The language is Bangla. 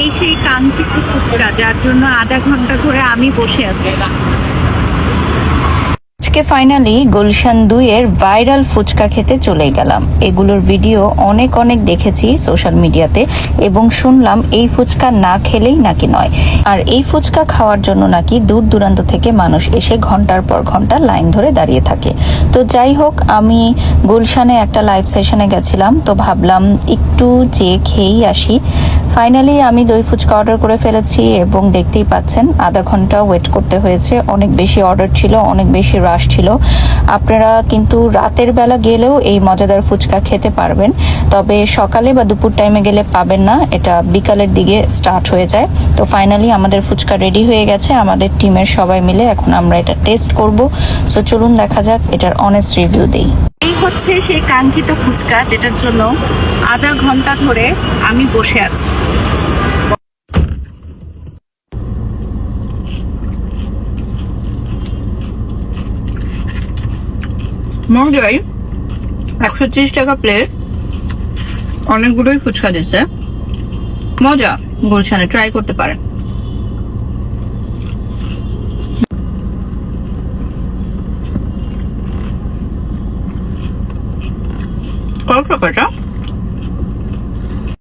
এই সেই কাঙ্ক্ষিত ফুচকা, যার জন্য আধা ঘণ্টা ধরে আমি বসে আছি। আজকে ফাইনালি গুলশান দুইয়ের ভাইরাল ফুচকা খেতে চলে গেলাম। এগুলোর ভিডিও অনেক অনেক দেখেছি সোশ্যাল মিডিয়াতে এবং শুনলাম এই ফুচকা না খেলেই নাকি নয়। আর এই ফুচকা খাওয়ার জন্য নাকি দূর দূরান্ত থেকে মানুষ এসে ঘণ্টার পর ঘণ্টা লাইন ধরে দাঁড়িয়ে থাকে। তো যাই হোক, আমি গুলশানে একটা লাইভ সেশনে গেছিলাম, তো ভাবলাম একটু যে খেয়েই আসি। ফাইনালি আমি দই ফুচকা অর্ডার করে ফেলেছি এবং দেখতেই পাচ্ছেন আধা ঘণ্টা ওয়েট করতে হয়েছে। অনেক বেশি অর্ডার ছিল, অনেক বেশি রাশ ছিল। আপনারা কিন্তু রাতের বেলা গেলেও এই মজাদার ফুচকা খেতে পারবেন। তবে সকালে বা দুপুর টাইমে গেলে পাবেন না, এটা বিকালের দিকে স্টার্ট হয়ে যায়। তো ফাইনালি আমাদের ফুচকা রেডি হয়ে গেছে, আমাদের টিমের সবাই মিলে এখন আমরা এটা টেস্ট করব। সো চলুন দেখা যাক, এটার অনেস্ট রিভিউ দেই। এই হচ্ছে সেই কাঙ্ক্ষিত ফুচকা যেটার জন্য আধা ঘণ্টা ধরে আমি বসে আছি। মজাই একশো ত্রিশ টাকা প্লেট অনেকগুলোই ফুচকা দিচ্ছে মজা, গুলশানে ট্রাই করতে পারেন। কত টাকাটা